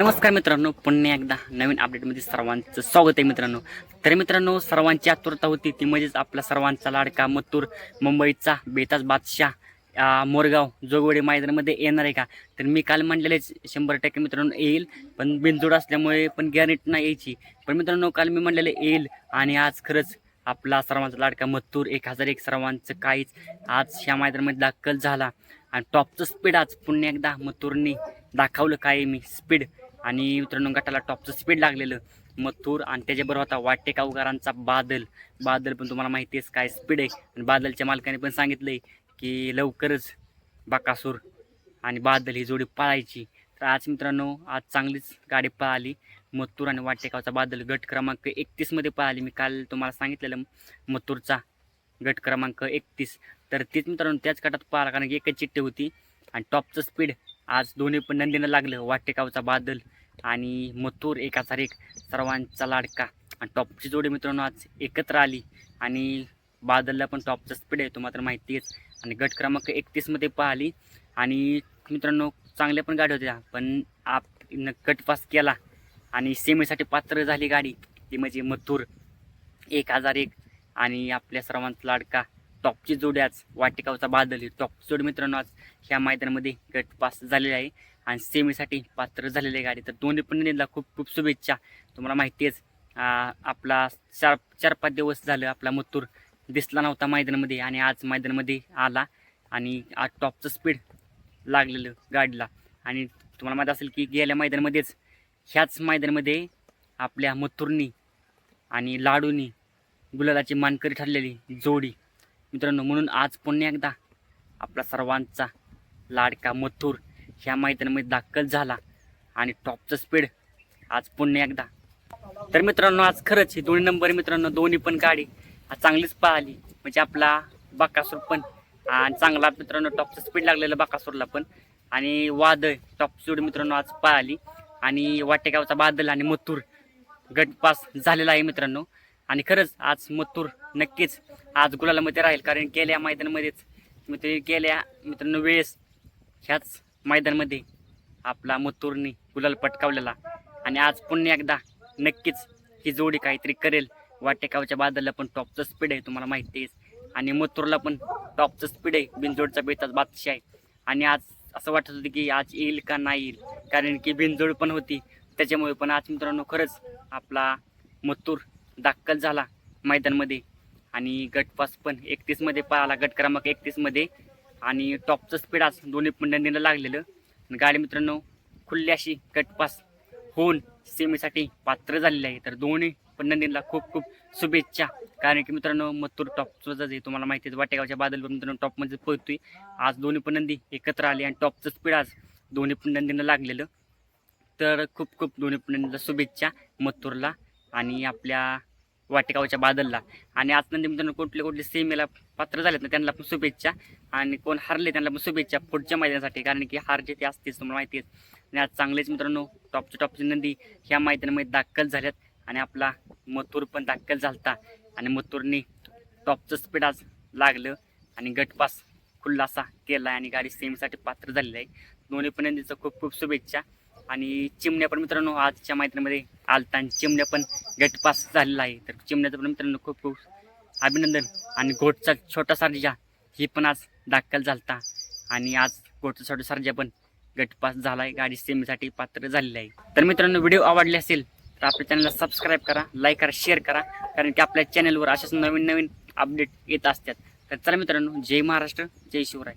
नमस्कार मित्रांनो पुन्हा एकदा नवीन अपडेटमध्ये सर्वांचं स्वागत आहे मित्रांनो. तर मित्रांनो सर्वांची आतुरता होती ती म्हणजेच आपला सर्वांचा लाडका मत्तूर मुंबईचा बेताज बादशाह मोरगाव जोगवडे मैदानामध्ये येणार आहे का? तर मी काल म्हणलेलेच शंभर टक्के मित्रांनो येईल पण बिनजोड असल्यामुळे पण गॅरंटी नाही यायची. पण मित्रांनो काल मी म्हणलेले येईल आणि आज खरंच आपला सर्वांचा लाडका मत्तूर एक हजार एक सर्वांचं काहीच आज ह्या मैदानामध्ये दाखल झाला. आणि टॉपचं स्पीड आज पुन्हा एकदा मत्तूरने दाखवलं काय मी स्पीड आणि मित्रांनो गटाला टॉपचं स्पीड लागलेलं. मथुर आणि त्याच्याबरोबर होता वाटेकावकरांचा बादल. बादल पण तुम्हाला माहिती आहे काय स्पीड आहे. आणि बादलच्या मालकाने पण सांगितलं आहे की लवकरच बाकासूर आणि बादल ही जोडी पळायची. तर आज मित्रांनो आज चांगलीच गाडी पळाली. मथुर आणि वाटेकावचा बादल गट क्रमांक एकतीसमध्ये पळाली. मी काल तुम्हाला सांगितलेलं मथुरचा गट क्रमांक एकतीस. तर तीच मित्रांनो त्याच गटात पळाला कारण की एकच चिट्टी होती. आणि टॉपचं स्पीड आज दोन्ही पण नंदीनं लागलं वाटेकावचा बादल आणि मथुर एक हजार एक सर्वांचा लाडका. आणि टॉपची जोडी मित्रांनो आज एकत्र आली आणि बादलला पण टॉपचा स्पीड आहे तो मात्र माहिती आहेच. आणि गट क्रमांक एकतीसमध्ये पाहिली आणि मित्रांनो चांगल्या पण गाडी होत्या पण आप गटपास गट पास केला आणि सेमीसाठी पात्र झाली गाडी ती म्हणजे मथुर एक हजार एक आणि आपल्या सर्वांचा लाडका. टॉपची जोडी आज वाटेगावचा बादल ही टॉप जोडी मित्रांनो आज ह्या मैदानामध्ये गट पास झालेली आहे. आणि सेमीसाठी पात्र झालेली आहे गाडी. तर दोन्ही पण नेला खूप खूप शुभेच्छा. तुम्हाला माहिती आहेच आपला चार चार पाच दिवस झालं आपला मथुर दिसला नव्हता मैदानामध्ये आणि आज मैदानामध्ये आला. आणि आज टॉपचं स्पीड लागलेलं गाडीला. आणि तुम्हाला माहीत असेल की गेल्या मैदानामध्येच ह्याच मैदानामध्ये आपल्या मथुरनी आणि लाडूनी गुलालाची मानकरी ठरलेली जोडी मित्रांनो म्हणून आज पुन्हा एकदा आपला सर्वांचा लाडका मथुर ह्या मैदानामध्ये दाखल झाला आणि टॉपचं स्पीड आज पुन्हा एकदा. तर मित्रांनो आज खरंच ही दोन्ही नंबर मित्रांनो दोन्ही पण गाडी आज चांगलीच पळाली. म्हणजे आपला बाकासूर पण आणि चांगला मित्रांनो टॉपचं स्पीड लागलेलं बाकासूरला पण. आणि वादळ टॉप स्पीड मित्रांनो आज पळाली. आणि वाटेगावचा बादल आणि मथुर गटपास झालेला आहे मित्रांनो. आणि खरंच आज मत्तूर नक्कीच आज गुलालामध्ये राहील कारण गेल्या मैदानामध्येच मित्र गेल्या मित्रांनो वेळेस ह्याच मैदानामध्ये आपला मत्तूरनी गुलाल पटकावलेला. आणि आज पुन्हा एकदा नक्कीच ही जोडी काहीतरी करेल. वाटेकावच्या बादलला पण टॉपचं स्पीड आहे तुम्हाला माहिती आहे. आणि मत्तूरला पण टॉपचं स्पीड आहे बिनजोडचा बेताच बादशाह आहे. आणि आज असं वाटत होतं की आज येईल का नाही येईल. कारण की बिनजोड पण होती त्याच्यामुळे पण आज मित्रांनो खरंच आपला मत्तूर दाखल झाला मैदानमध्ये. आणि गटपास पण एकतीसमध्ये पळाला. गट क्रमांक एकतीसमध्ये आणि टॉपचं स्पीड आज दोन्ही पंढरीला लागलेलं. आणि गाडी मित्रांनो खुल्ली अशी गटपास होऊन सेमीसाठी पात्र झालेली आहे. तर दोन्ही पंढरीला खूप खूप शुभेच्छा. कारण की मित्रांनो मथुर टॉपचं जे तुम्हाला माहिती आहे वाटेगावच्या बादल मित्रांनो टॉपमध्ये पोहतोय आज दोन्ही पण नंदी एकत्र आली आणि टॉपचं स्पीड आज दोन्ही पण लागलेलं. तर खूप खूप दोन्ही पण शुभेच्छा मथुरला आणि आपल्या वाटेगावच्या बादलला. आणि आज नंतर मित्रांनो कुठले कुठले सेमीला पात्र झालेत ना त्यांना पण शुभेच्छा. आणि कोण हरले त्यांना पण शुभेच्छा पुढच्या मैदानासाठी कारण की हार जे ते असतेच तुम्हाला माहिती आहे आणि आज चांगलेच मित्रांनो टॉपचे टॉपचे नंदी ह्या मैदानामध्ये दाखल झाल्यात आणि आपला मथुर पण दाखल झालता. आणि मथूरने टॉपचं स्पीड आज लागलं. आणि गटपास खुल्लासा केला आणि गाडी सेमीसाठी पात्र झालेला आहे. दोन्ही पण नंदीचं खूप खूप शुभेच्छा. आणि चिमण्या पण मित्रांनो आजच्या मैत्रीमध्ये आलता आणि चिमण्या पण गटपास झालेला आहे. तर चिमण्याचं पण मित्रांनो खूप खूप अभिनंदन आणि घोटचा छोटा सारजा ही पण आज दाखल झालता. आणि आज घोटचा छोटा सर्जा पण गटपास झाला आहे गाडी सेमीसाठी पात्र झालेलं आहे. तर मित्रांनो व्हिडिओ आवडले असेल तर आपल्या चॅनलला सबस्क्राईब करा लाईक करा शेअर करा. कारण की आपल्या चॅनलवर अशाच नवीन नवीन अपडेट येत असतात. तर चला मित्रांनो जय महाराष्ट्र जय शिवराय.